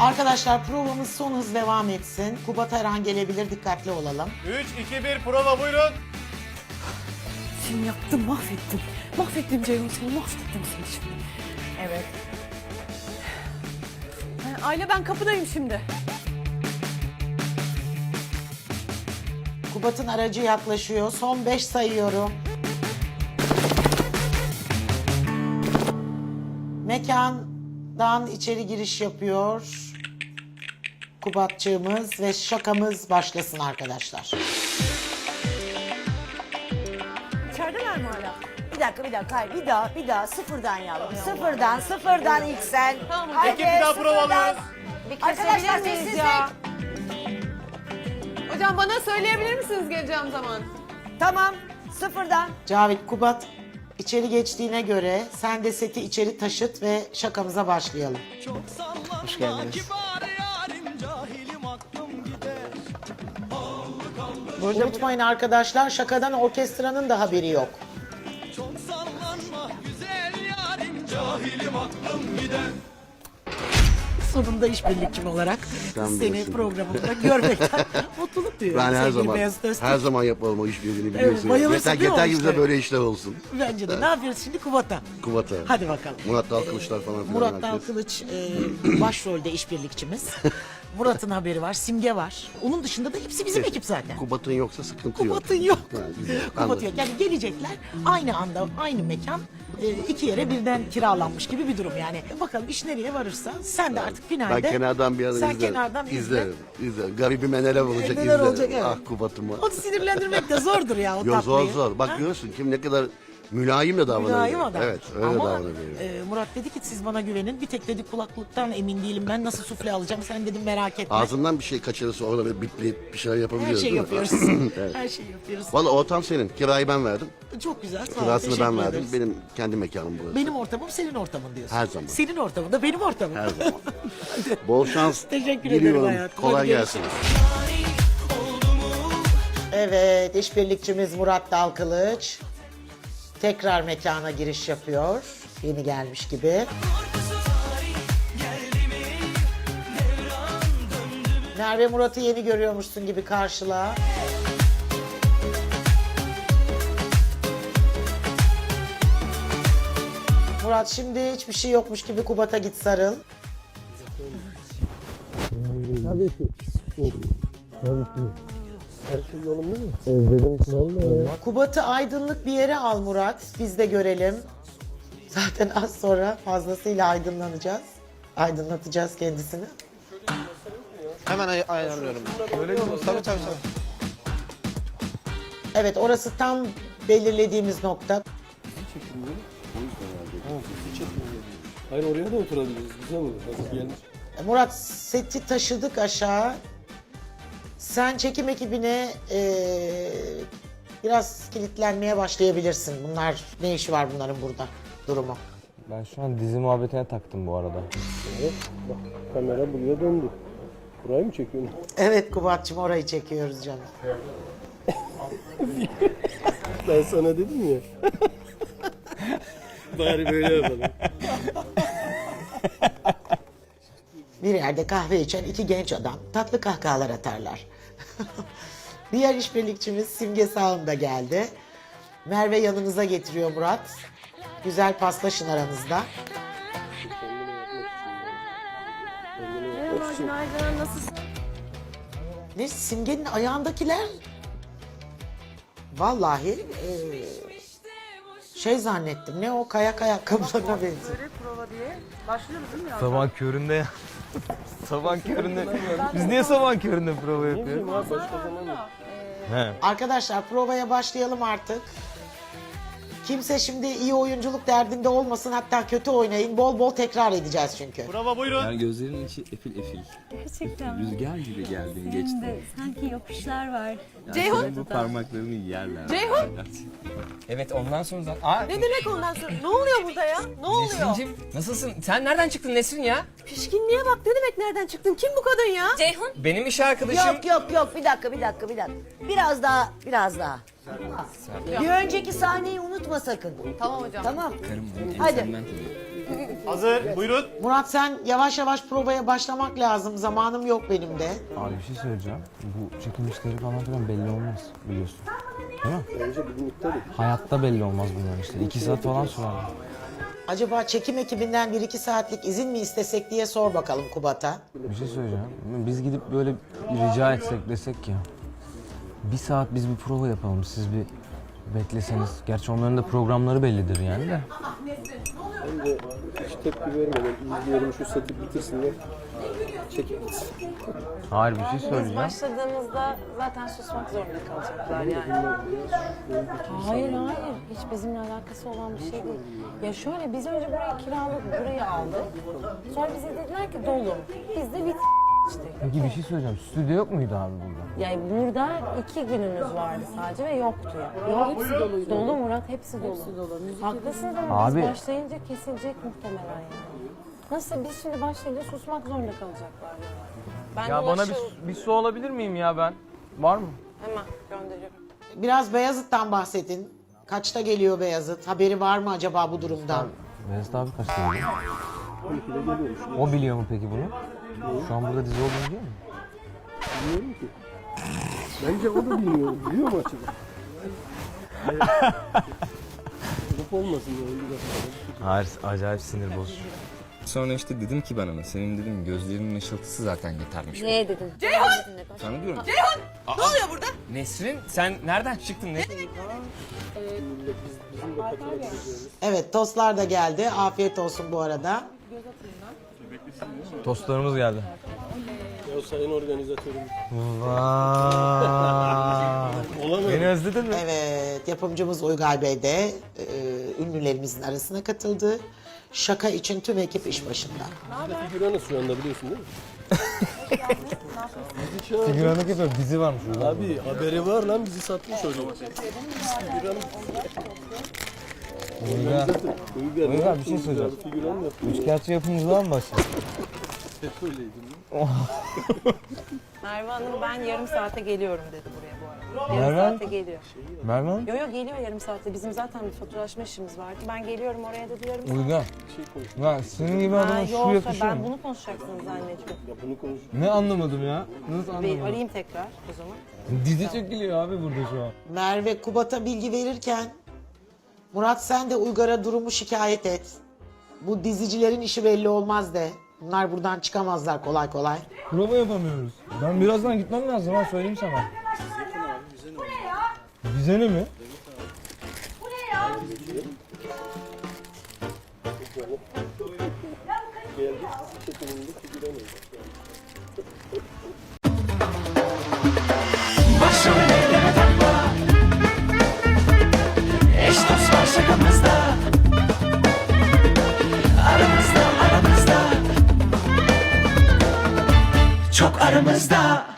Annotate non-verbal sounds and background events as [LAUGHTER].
Arkadaşlar provamız son hız devam etsin. Kubat her an gelebilir dikkatli olalım. 3, 2, 1 prova buyurun. Seni yaptım, mahvettim. Mahvettim Ceyhun seni, mahvettim seni şimdi. Evet. Ha, Aile ben kapıdayım şimdi. Kubat'ın aracı yaklaşıyor. Son 5 sayıyorum. Mekandan içeri giriş yapıyor. Kubatçığımız ve şakamız başlasın arkadaşlar. İçerideler mi hala? Bir dakika bir dakika hayır bir daha bir daha sıfırdan yavrum. Sıfırdan sıfırdan ilk sen. Tamam, Haydi, Peki bir daha prova sıfırdan. alıyoruz. Arkadaşlar sessizlik. Hocam bana söyleyebilir misiniz geleceğim zaman? Tamam sıfırdan. Cavit Kubat içeri geçtiğine göre sen de seti içeri taşıt ve şakamıza başlayalım. Hoş geldiniz. Unutmayın arkadaşlar şakadan orkestranın da haberi yok. Sonunda işbirlikçim olarak Sen seni bilirsin. programımda görmekten [LAUGHS] mutluluk duyuyorum. Ben her sevgili zaman Öztürk. her zaman yapalım o işbirliğini biliyorsun. bayılırsın yeter değil mi yeter o ki bize işlere? böyle işler olsun. Bence de. Ne yapıyoruz şimdi Kubat'a? Kubat'a. Hadi bakalım. Murat Dalkılıçlar falan filan. Murat herkes. Dalkılıç e, [CLEARS THROAT] başrolde işbirlikçimiz. Murat'ın haberi var, Simge var. Onun dışında da hepsi bizim ekip zaten. Kubat'ın yoksa sıkıntı yok. Kubat'ın yok. Ha, güzel. Kubat Anladım. yok. Yani gelecekler aynı anda aynı mekan e, iki yere birden kiralanmış gibi bir durum yani. Bakalım iş nereye varırsa sen de artık finalde. Ben kenardan bir yana Sen izlerim. kenardan izle. izlerim. izlerim. Garibime neler olacak neler izlerim. olacak, evet. Ah Kubat'ıma. Onu sinirlendirmek de zordur ya o Yo, zor tatlıyı. zor. Bak Ha? görüyorsun kim ne kadar mülayim de davranıyor. Mülayim adam. Evet öyle Ama e, Murat dedi ki siz bana güvenin. Bir tek dedi kulaklıktan emin değilim ben nasıl sufle alacağım. Sen dedim merak etme. Ağzından bir şey kaçırırsa orada böyle bitleyip bir şeyler Her yapabiliyoruz. şey değil mi? yapıyoruz. [CLEARS THROAT] evet. Her şey yapıyoruz. Valla ortam senin. Kirayı ben verdim. Çok güzel. Sağ ol. Kirasını ben verdim. ederiz. Benim kendi mekanım burası. Benim ortamım senin ortamın diyorsun. Her zaman. Senin ortamın da benim ortamım. Her zaman. [LAUGHS] Bol şans Teşekkür ederim hayatım. Kolay gelsin. Evet, işbirlikçimiz Murat Dalkılıç tekrar mekana giriş yapıyor. Yeni gelmiş gibi. Merve Murat'ı yeni görüyormuşsun gibi karşıla. Murat şimdi hiçbir şey yokmuş gibi Kubat'a git sarıl. Kubat'ı aydınlık bir yere al Murat. Biz de görelim. Zaten az sonra fazlasıyla aydınlanacağız. Aydınlatacağız kendisini. Hemen ay- ayarlıyorum. Öyle mi? Tabii tabii tabii. Evet orası tam belirlediğimiz nokta. Hayır oraya da oturabiliriz. Güzel olur. Hazır gelmiş. Murat seti taşıdık aşağı. Sen çekim ekibine eee, biraz kilitlenmeye başlayabilirsin. Bunlar ne işi var bunların burada durumu. Ben şu an dizi muhabbetine taktım bu arada. Bak kamera buraya döndü. Burayı mı çekiyorsun? Evet Kubat'cığım orayı çekiyoruz canım. [LAUGHS] Ben sana dedim ya. [LAUGHS] Bari böyle yapalım. Bir yerde kahve içen iki genç adam tatlı kahkahalar atarlar. [LAUGHS] Diğer işbirlikçimiz Simge Sağım da geldi. Merve yanınıza getiriyor Murat. Güzel paslaşın aranızda. Merhaba günaydın nasılsın? Ne Simge'nin ayağındakiler? Vallahi eee, şey zannettim. Ne o kayak ayakkabılarına benziyor. Böyle prova diye. Başlıyoruz değil mi? Sabah köründe ya. Sabah köründe. Biz niye sabah köründe prova yapıyoruz? Var başka zaman mı? He. Arkadaşlar provaya başlayalım artık. Kimse şimdi iyi oyunculuk derdinde olmasın hatta kötü oynayın. Bol bol tekrar edeceğiz çünkü. Prova buyurun. Yani gözlerinin içi efil efil. Gerçekten. Rüzgar gibi geldin Senin geçti. de sanki yokuşlar var. Yani Ceyhun? senin bu parmaklarını yerler. Ceyhun? Evet ondan sonra zaten... Aa, Ne demek ondan sonra? Ne oluyor burada ya? Ne oluyor? Nesrin'cim nasılsın? Sen nereden çıktın Nesrin ya? Pişkinliğe bak ne demek nereden çıktın? Kim bu kadın ya? Ceyhun Benim iş arkadaşım... Yok yok yok bir dakika bir dakika bir dakika. Biraz daha biraz daha. Bir önceki sahneyi unutma sakın. Tamam hocam. Tamam. Karım benim Hadi. ensemden. Hazır. Buyurun. Murat sen yavaş yavaş provaya başlamak lazım. Zamanım yok benim de. Abi bir şey söyleyeceğim. Bu çekim işleri falan filan belli olmaz biliyorsun. Değil mi? Bence iptal et. Hayatta belli olmaz bunların işte. İki saat falan sürer. Acaba çekim ekibinden 1-2 saatlik izin mi istesek diye sor bakalım Kubat'a. Bir şey söyleyeceğim. Biz gidip böyle rica etsek desek ya. Bir saat biz bir prova yapalım. Siz bir bekleseniz. Gerçi onların da programları bellidir yani de. Ben de hiç tepki vermeden izleyelim şu seti bitirsinler. Çekip gitsin. Hayır bir şey söyleyeceğim. Başladığımızda zaten susmak zorunda kalacaklar yani. Hayır hayır. Hiç bizimle alakası olan bir şey değil. Ya şöyle biz önce burayı kiraladık, burayı aldık. Sonra bize dediler ki dolu. Biz de bit işte. Peki bir şey söyleyeceğim. Stüdyo yok muydu abi burada? Yani burada iki günümüz vardı sadece ve yoktu. Yok. Hepsi doluydu. Dolu Murat, hepsi dolu. Hepsi dolu. Haklısınız ama Abi- biz başlayınca kesilecek muhtemelen yani. Nasıl biz şimdi başlayınca susmak zorunda kalacaklar yani. Ben Ya bana bir, bir su alabilir miyim ya ben? Var mı? Hemen gönderiyorum. Biraz Beyazıt'tan bahsedin. Kaçta geliyor Beyazıt? Haberi var mı acaba bu durumdan? Beyazıt abi kaçta geliyor? O biliyor mu peki bunu? Şu an burada dizi olduğunu biliyor mu? Bilmiyorum ki. Bence o da bilmiyor. Biliyor mu acaba? Laf olmasın ya. öyle laf. Hayır acayip sinir bozucu. Sonra işte dedim ki ben ona senin dedim gözlerinin ışıltısı zaten yetermiş. Ne dedim? Sana diyorum. Nesrin sen nereden çıktın? Ne? Evet tostlar da geldi. Afiyet olsun bu arada. Tostlarımız geldi. Ya sayın organizatörüm. Vay. Olamadı. Beni özledin mi? Evet yapımcımız Uygay Bey de e, ünlülerimizin arasına katıldı. Şaka için tüm ekip iş başında. Figüranız şu anda biliyorsun değil mi? Figüranlık yapıyor. Dizi varmış. Abi haberi var lan bizi satmış oraya. Figüran. Uygar. Uygar. Uygar, bir şey yaptın? Üçkağıtçı yapımcılığa mı başladın? [LAUGHS] Hep öyleydi. Merve Hanım ben yarım saate geliyorum dedi buraya bu arada. Yarım Merve? saate geliyor. Merve Hanım. Yo yo geliyor yarım saatte. Bizim zaten bir faturalaşma işimiz vardı. Ben geliyorum oraya dedi yarım saat. Uygar. Lan senin gibi Ha, adama şu yoksa yakışıyor ben mu? bunu konuşacaksınız zannediyorum. Ya bunu konuş. Ne anlamadım ya? Nasıl Bir anlamadım? arayayım tekrar o zaman. Dizi çekiliyor abi burada şu an. Merve Kubat'a bilgi verirken Murat sen de Uygar'a durumu şikayet et. Bu dizicilerin işi belli olmaz de. Bunlar buradan çıkamazlar kolay kolay. Prova yapamıyoruz. Ben birazdan gitmem lazım ha söyleyeyim sana. Bize ne mi? Geldik çekiminde figüran Stop.